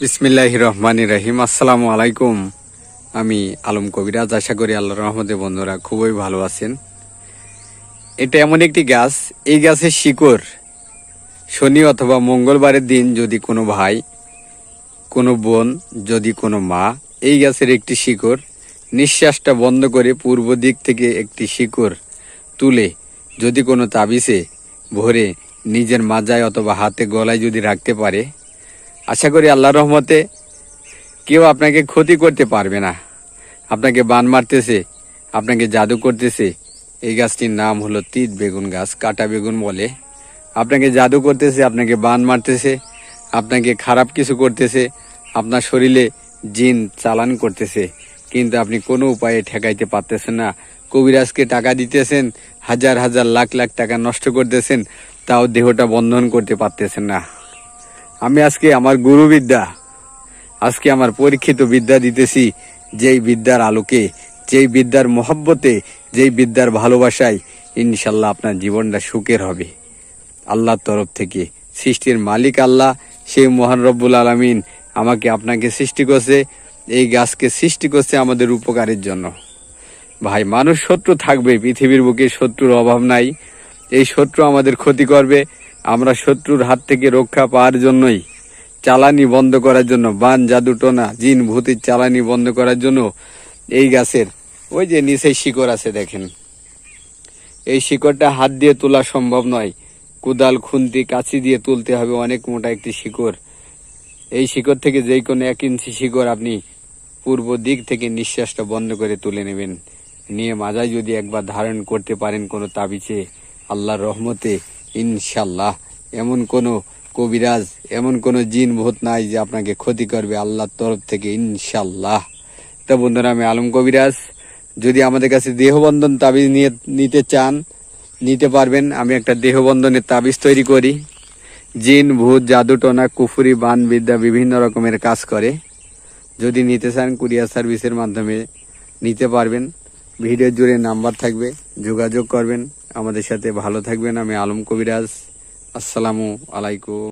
বিসমিল্লাহ রহমান রাহিম। আসসালামু আলাইকুম। আমি আলম কবিরাজ। আশা করি আল্লাহ রহমতে বন্ধুরা খুবই ভালো আছেন। এটা এমন একটি গাছ। এই গাছের শিকড় শনি অথবা মঙ্গলবারের দিন যদি কোনো ভাই, কোনো বোন, যদি কোনো মা এই গাছের একটি শিকড় নিঃশ্বাসটা বন্ধ করে পূর্ব দিক থেকে একটি শিকড় তুলে যদি কোনো তাবিজে ভরে নিজের মাজায় অথবা হাতে গলায় যদি রাখতে পারে আশা করি আল্লাহ রহমতে কেউ আপনাকে ক্ষতি করতে পারবে না। আপনাকে বান মারতেছে, আপনাকে জাদু করতেছে। এই গাছটির নাম হলো তিত বেগুন গাছ, কাটা বেগুন বলে। আপনাকে জাদু করতেছে, আপনাকে বান মারতেছে, আপনাকে খারাপ কিছু করতেছে, আপনার শরীরে জিন চালান করতেছে। কিন্তু আপনি কোনো উপায়ে ঠেকাইতে পারতেছেন না। কবিরাজকে টাকা দিতেছেন, হাজার হাজার লাখ লাখ টাকা নষ্ট করতেছেন, তাও দেহটা বন্ধন করতে পারতেছেন না। আমি আজকে আমার গুরু বিদ্যা আজকে আমার পরীক্ষিত বিদ্যা দিতেছি যেই বিদ্যার আলোকে, যেই বিদ্যার মহব্বতে, যেই বিদ্যার ভালোবাসায় ইনশাল্লাহ আপনার জীবনটা সুখের হবে। আল্লাহর তরফ থেকে, সৃষ্টির মালিক আল্লাহ, সেই মহান রব্বুল আলমিন আমাকে আপনাকে সৃষ্টি করছে, এই গাছকে সৃষ্টি করছে আমাদের উপকারের জন্য। ভাই, মানুষ শত্রু থাকবে, পৃথিবীর বুকে শত্রুর অভাব নাই। এই শত্রু আমাদের ক্ষতি করবে আমরা শত্রুর হাত থেকে রক্ষা পাওয়ার জন্যই চালানি বন্ধ করার জন্য, বান, জাদু, টোনা, জিন, ভূতির চালানি বন্ধ করার জন্য এই গাছের, ওই যে নিচে শিকড় আছে দেখেন। এই শিকড়টা হাত দিয়ে তোলা সম্ভব নয়। কোদাল, খুন্তি, কাঁচি দিয়ে তুলতে হবে, অনেক মোটা একটি শিকড়। এই শিকড় থেকে যেই কোনো এক ইঞ্চি শিকড় আপনি পূর্ব দিক থেকে নিঃশ্বাসটা বন্ধ করে তুলে নেবেন। নিয়ে মাজায় যদি একবার ধারণ করতে পারেন কোনো তাবিজে, আল্লাহর রহমতে ইনশাল্লাহ এমন কোনো কবিরাজ, এমন কোনো জিন ভূত নাই যে আপনাকে ক্ষতি করবে আল্লাহর তরফ থেকে ইনশাল্লাহ তা বন্ধুরা, আমি আলম কবিরাজ। যদি আমাদের কাছে দেহবন্ধন তাবিজ নিয়ে নিতে চান, নিতে পারবেন। আমি একটা দেহবন্ধনের তাবিজ তৈরি করি। জিন, ভূত জাদুটনা কুফুরি, বান, বিদ্যা, বিভিন্ন রকমের কাজ করে। যদি নিতে চান, কুরিয়ার সার্ভিসের মাধ্যমে নিতে পারবেন। ভিডিও জুড়ে নাম্বার থাকবে, যোগাযোগ করবেন। আমাদের সাথে ভালো থাকবেন। আমি আলম কবিরাজ। আসসালামু আলাইকুম।